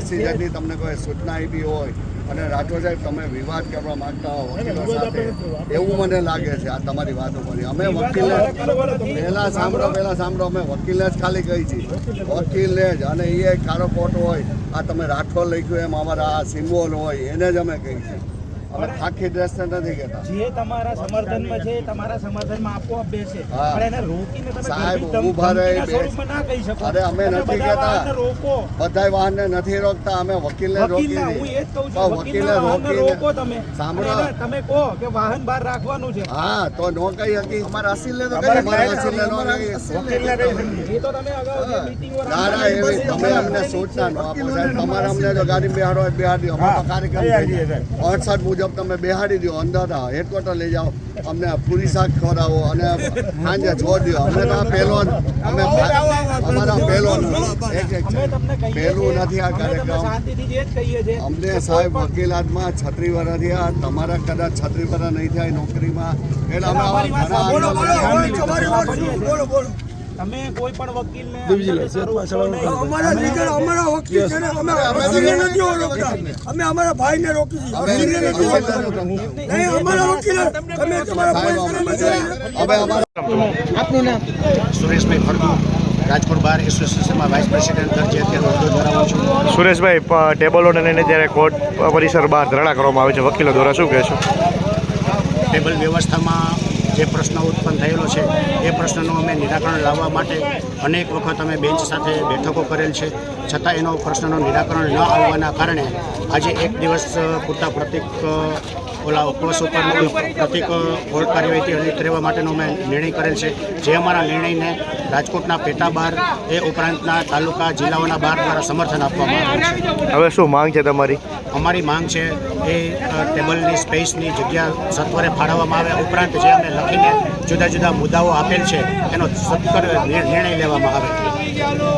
જેટલી તમને કોઈ સૂચના આપી હોય અને રાઠોડ સાહેબ તમે વિવાદ કરવા માંગતા હો વકીલો સાથે એવું મને લાગે છે આ તમારી વાતો કરી અમે વકીલે પહેલાં સાંભળો. પહેલાં સાંભળો અમે વકીલને જ ખાલી કહી છીએ. વકીલને જ અને એ કારો કોટ હોય આ તમે રાઠોડ લખ્યું એમ અમારા આ સિમ્બોલ હોય એને જ અમે કહી છીએ. અમે નથી કહેતા. જે તમારા સમર્થનમાં છે તમારા સમર્થનમાં આપોઆપ બેસે પણ એને રોકીને તમે સાહેબ, ઊભા રહી સ્વરૂપમાં ના કહી શકો. અરે અમે તમે નથી બધા કહેતા. વાહનને રોકો. બધાય વાહનને નથી રોકતા અમે વકીલને રોકી હું એ જ કહું છું વકીલના રોકો તમે. સાંભળો. તમે કહો કે વાહન બહાર રાખવાનું છે. હા તો નો કહી હકી અમારા અસીલને તો અમારા કહીએ, અમારા અસીલને નો કહીએ. એ તો તમે અગાઉ જે મીટિંગો ના ના એવી તમે અમને સૂચના નો આપો. સાહેબ તમારે અમને જો ગાડી બેહાડો હોય બેહાડી. અમે તો કાર્યક્રમ થઈ જાય. અડસઠ મુજબ તમે બેહાડી દો અંદર હેડક્વાર્ટર લઈ જાઓ. અમને પૂરી શાક ખવડાવો અને સાંજે છોડ દો અમને તો આ પહેલો અમે અમારા પહેલો એક એક અમે પહેલું નથી આ કાર્યક્રમ. અમને સાહેબ વકીલાતમાં છત્રી વર્ષ થયા તમારા કદાચ છત્રી વર્ષ નહીં થાય નોકરીમાં. એટલે અમે અમારી તમે કોઈ પણ વકીલને. અમારા લીગલ અમારા વકીલ છે અમે નથી અમારા ભાઈને રોકી નથી નહીં અમારા વકીલ. તમે તમારા અમે અમારા સુરેશભાઈ ફળદુ રાજકોટ બાર એસોસિએશનમાં વાઇસ પ્રેસિડેન્ટ તરીકે અત્યારે હોદ્દો ધરાવું છું. સુરેશભાઈ ટેબલો ટેબલોને લઈને જ્યારે કોર્ટ પરિસર બહાર ધરણા કરવામાં આવે છે વકીલો દ્વારા શું કહેશો? ટેબલ વ્યવસ્થામાં જે પ્રશ્ન ઉત્પન્ન થયેલો છે એ પ્રશ્નનું અમે નિરાકરણ લાવવા માટે અનેક વખત અમે બેન્ચ સાથે બેઠકો કરેલ છે. છતાં એનો પ્રશ્નનું નિરાકરણ ન આવવાના કારણે આજે એક દિવસ પૂરતા પ્રતિક ઓલા ઉપવાસ ઉપર પ્રતિક કોર્ટ કાર્યવાહીથી અલિપ્ત રહેવા માટેનો અમે નિર્ણય કરેલ છે. જે અમારા નિર્ણયને રાજકોટના પેટા બાર એ ઉપરાંતના તાલુકા જિલ્લાઓના બાર દ્વારા સમર્થન આપવામાં આવ્યું છે. હવે શું માંગ છે તમારી? અમારી માંગ છે એ ટેબલની સ્પેસની જગ્યા સત્વરે ફાળવવામાં આવે. ઉપરાંત જે અમે લખીને જુદા જુદા મુદ્દાઓ આપેલ છે એનો સત્કર નિર્ણય લેવામાં આવે